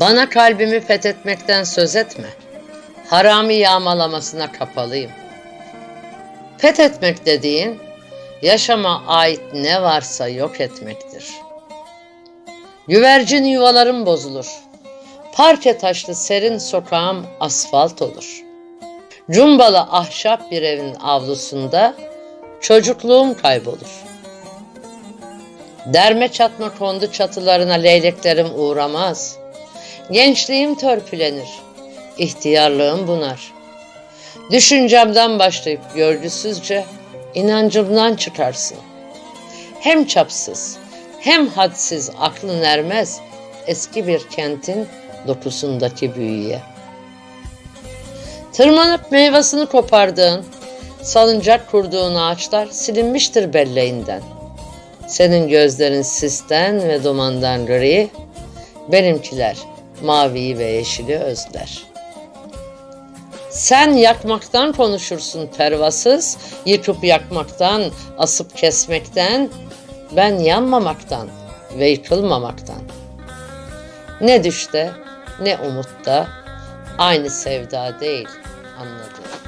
Bana kalbimi fethetmekten söz etme. Harami yağmalamasına kapalıyım. Fethetmek dediğin, yaşama ait ne varsa yok etmektir. Güvercin yuvalarım bozulur. Parke taşlı serin sokağım asfalt olur. Cumbalı ahşap bir evin avlusunda çocukluğum kaybolur. Derme çatma kondu çatılarına leyleklerim uğramaz. Gençliğim törpülenir, ihtiyarlığım bunar. Düşüncemden başlayıp görgüsüzce inancımdan çıkarsın. Hem çapsız hem hadsiz aklın ermez eski bir kentin dokusundaki büyüye. Tırmanıp meyvasını kopardığın, salıncak kurduğun ağaçlar silinmiştir belleğinden. Senin gözlerin sisten ve dumandan gri, benimkiler maviyi ve yeşili özler. Sen yakmaktan konuşursun pervasız, yıkıp yakmaktan, asıp kesmekten, ben yanmamaktan ve yıkılmamaktan. Ne düşte ne umutta aynı sevda değil anladım.